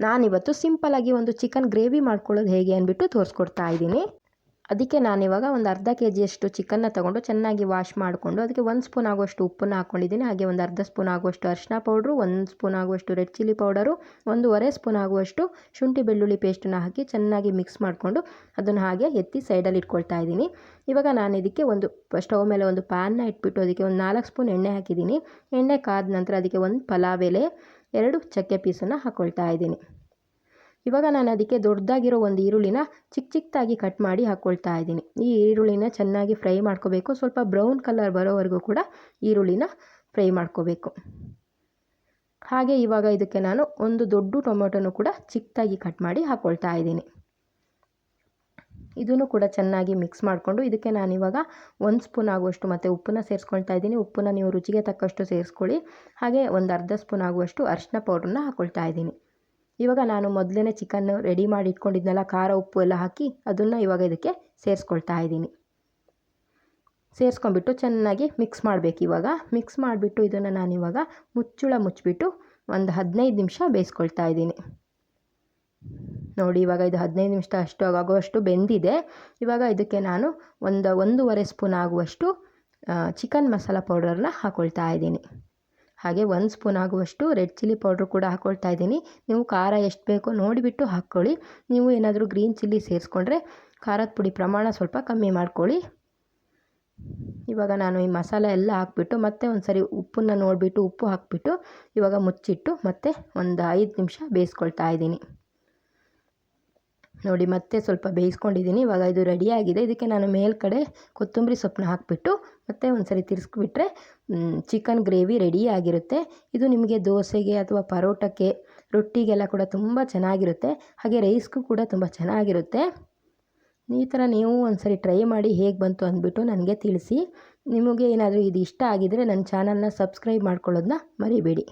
ನಾನಿವತ್ತು ಸಿಂಪಲಾಗಿ ಒಂದು ಚಿಕನ್ ಗ್ರೇವಿ ಮಾಡ್ಕೊಳ್ಳೋದು ಹೇಗೆ ಅಂದ್ಬಿಟ್ಟು ತೋರಿಸ್ಕೊಡ್ತಾ ಇದ್ದೀನಿ. ಅದಕ್ಕೆ ನಾನಿವಾಗ ಒಂದು ಅರ್ಧ ಕೆ ಜಿಯಷ್ಟು ಚಿಕನ್ನ ತೊಗೊಂಡು ಚೆನ್ನಾಗಿ ವಾಶ್ ಮಾಡಿಕೊಂಡು ಅದಕ್ಕೆ ಒಂದು ಸ್ಪೂನ್ ಆಗುವಷ್ಟು ಉಪ್ಪನ್ನು ಹಾಕ್ಕೊಂಡಿದ್ದೀನಿ. ಹಾಗೆ ಒಂದು ಅರ್ಧ ಸ್ಪೂನ್ ಆಗುವಷ್ಟು ಅರಿಶಿನ ಪೌಡ್ರು, ಒಂದು ಸ್ಪೂನ್ ಆಗುವಷ್ಟು ರೆಡ್ ಚಿಲ್ಲಿ ಪೌಡರು, ಒಂದೂವರೆ ಸ್ಪೂನ್ ಆಗುವಷ್ಟು ಶುಂಠಿ ಬೆಳ್ಳುಳ್ಳಿ ಪೇಸ್ಟನ್ನು ಹಾಕಿ ಚೆನ್ನಾಗಿ ಮಿಕ್ಸ್ ಮಾಡಿಕೊಂಡು ಅದನ್ನು ಹಾಗೆ ಎತ್ತಿ ಸೈಡಲ್ಲಿ ಇಟ್ಕೊಳ್ತಾ ಇದ್ದೀನಿ. ಇವಾಗ ನಾನು ಇದಕ್ಕೆ ಒಂದು ಸ್ಟವ್ ಮೇಲೆ ಒಂದು ಪ್ಯಾನ್ನ ಇಟ್ಬಿಟ್ಟು ಅದಕ್ಕೆ ಒಂದು ನಾಲ್ಕು ಸ್ಪೂನ್ ಎಣ್ಣೆ ಹಾಕಿದ್ದೀನಿ. ಎಣ್ಣೆ ಕಾದ ನಂತರ ಅದಕ್ಕೆ ಒಂದು ಪಲಾವ್ ಎಲೆ ಎರಡು ಚಕ್ಕೆ ಪೀಸನ್ನು ಹಾಕ್ಕೊಳ್ತಾ ಇದ್ದೀನಿ. ಇವಾಗ ನಾನು ಅದಕ್ಕೆ ದೊಡ್ಡದಾಗಿರೋ ಒಂದು ಈರುಳ್ಳಿನ ಚಿಕ್ಕ ಚಿಕ್ಕದಾಗಿ ಕಟ್ ಮಾಡಿ ಹಾಕ್ಕೊಳ್ತಾ ಇದ್ದೀನಿ. ಈ ಈರುಳ್ಳಿನ ಚೆನ್ನಾಗಿ ಫ್ರೈ ಮಾಡ್ಕೋಬೇಕು. ಸ್ವಲ್ಪ ಬ್ರೌನ್ ಕಲರ್ ಬರೋವರೆಗೂ ಕೂಡ ಈರುಳ್ಳಿನ ಫ್ರೈ ಮಾಡ್ಕೋಬೇಕು. ಹಾಗೆ ಇವಾಗ ಇದಕ್ಕೆ ನಾನು ಒಂದು ದೊಡ್ಡ ಟೊಮೊಟೊನು ಕೂಡ ಚಿಕ್ಕದಾಗಿ ಕಟ್ ಮಾಡಿ ಹಾಕ್ಕೊಳ್ತಾ ಇದ್ದೀನಿ. ಇದನ್ನು ಕೂಡ ಚೆನ್ನಾಗಿ ಮಿಕ್ಸ್ ಮಾಡಿಕೊಂಡು ಇದಕ್ಕೆ ನಾನಿವಾಗ ಒಂದು ಸ್ಪೂನ್ ಆಗುವಷ್ಟು ಮತ್ತು ಉಪ್ಪನ್ನ ಸೇರಿಸ್ಕೊಳ್ತಾ ಇದ್ದೀನಿ. ಉಪ್ಪನ್ನ ನೀವು ರುಚಿಗೆ ತಕ್ಕಷ್ಟು ಸೇರಿಸ್ಕೊಳ್ಳಿ. ಹಾಗೆ ಒಂದು ಅರ್ಧ ಸ್ಪೂನ್ ಆಗುವಷ್ಟು ಅರಿಶಿನ ಪೌಡ್ರನ್ನ ಹಾಕ್ಕೊಳ್ತಾ ಇದ್ದೀನಿ. ಇವಾಗ ನಾನು ಮೊದಲೇ ಚಿಕನ್ನು ರೆಡಿ ಮಾಡಿ ಇಟ್ಕೊಂಡಿದ್ನಲ್ಲ, ಖಾರ, ಉಪ್ಪು ಎಲ್ಲ ಹಾಕಿ ಅದನ್ನು ಇವಾಗ ಇದಕ್ಕೆ ಸೇರಿಸ್ಕೊಳ್ತಾ ಇದ್ದೀನಿ. ಸೇರಿಸ್ಕೊಂಡ್ಬಿಟ್ಟು ಚೆನ್ನಾಗಿ ಮಿಕ್ಸ್ ಮಾಡಬೇಕು ಇವಾಗ. ಮಿಕ್ಸ್ ಮಾಡಿಬಿಟ್ಟು ಇದನ್ನು ನಾನಿವಾಗ ಮುಚ್ಚುಳ ಮುಚ್ಚಿಬಿಟ್ಟು ಒಂದು ಹದಿನೈದು ನಿಮಿಷ ಬೇಯಿಸ್ಕೊಳ್ತಾ ಇದ್ದೀನಿ. ನೋಡಿ, ಇವಾಗ ಇದು ಹದಿನೈದು ನಿಮಿಷ ಅಷ್ಟು ಆಗುವಷ್ಟು ಬೆಂದಿದೆ. ಇವಾಗ ಇದಕ್ಕೆ ನಾನು ಒಂದು, ಒಂದೂವರೆ ಸ್ಪೂನ್ ಆಗುವಷ್ಟು ಚಿಕನ್ ಮಸಾಲ ಪೌಡರನ್ನ ಹಾಕ್ಕೊಳ್ತಾ ಇದ್ದೀನಿ. ಹಾಗೆ ಒಂದು ಸ್ಪೂನ್ ಆಗುವಷ್ಟು ರೆಡ್ ಚಿಲ್ಲಿ ಪೌಡ್ರ್ ಕೂಡ ಹಾಕ್ಕೊಳ್ತಾ ಇದ್ದೀನಿ. ನೀವು ಖಾರ ಎಷ್ಟು ಬೇಕೋ ನೋಡಿಬಿಟ್ಟು ಹಾಕ್ಕೊಳ್ಳಿ. ನೀವು ಏನಾದರೂ ಗ್ರೀನ್ ಚಿಲ್ಲಿ ಸೇರಿಸ್ಕೊಂಡ್ರೆ ಖಾರದ ಪುಡಿ ಪ್ರಮಾಣ ಸ್ವಲ್ಪ ಕಮ್ಮಿ ಮಾಡ್ಕೊಳ್ಳಿ. ಇವಾಗ ನಾನು ಈ ಮಸಾಲೆ ಎಲ್ಲ ಹಾಕ್ಬಿಟ್ಟು ಮತ್ತೆ ಒಂದು ಸರಿ ಉಪ್ಪನ್ನು ನೋಡಿಬಿಟ್ಟು ಉಪ್ಪು ಹಾಕ್ಬಿಟ್ಟು ಇವಾಗ ಮುಚ್ಚಿಟ್ಟು ಮತ್ತೆ ಒಂದು ಐದು ನಿಮಿಷ ಬೇಯಿಸ್ಕೊಳ್ತಾ ಇದ್ದೀನಿ. ನೋಡಿ, ಮತ್ತೆ ಸ್ವಲ್ಪ ಬೇಯಿಸ್ಕೊಂಡಿದ್ದೀನಿ. ಇವಾಗ ಇದು ರೆಡಿಯಾಗಿದೆ ಇದಕ್ಕೆ ನಾನು ಮೇಲ್ಗಡೆ ಕೊತ್ತಂಬರಿ ಸೊಪ್ಪನ್ನ ಹಾಕಿಬಿಟ್ಟು ಮತ್ತೆ ಒಂದು ಸರಿ ತಿರ್ಸ್ಬಿಟ್ರೆ ಚಿಕನ್ ಗ್ರೇವಿ ರೆಡಿ ಆಗಿರುತ್ತೆ. ಇದು ನಿಮಗೆ ದೋಸೆಗೆ ಅಥವಾ ಪರೋಟಕ್ಕೆ, ರೊಟ್ಟಿಗೆಲ್ಲ ಕೂಡ ತುಂಬ ಚೆನ್ನಾಗಿರುತ್ತೆ. ಹಾಗೆ ರೈಸ್ಗೂ ಕೂಡ ತುಂಬ ಚೆನ್ನಾಗಿರುತ್ತೆ. ಈ ಥರ ನೀವು ಒಂದ್ಸರಿ ಟ್ರೈ ಮಾಡಿ ಹೇಗೆ ಬಂತು ಅಂದ್ಬಿಟ್ಟು ನನಗೆ ತಿಳಿಸಿ. ನಿಮಗೆ ಏನಾದರೂ ಇದು ಇಷ್ಟ ಆಗಿದರೆ ನನ್ನ ಚಾನಲ್ನ ಸಬ್ಸ್ಕ್ರೈಬ್ ಮಾಡ್ಕೊಳ್ಳೋದನ್ನ ಮರಿಬೇಡಿ.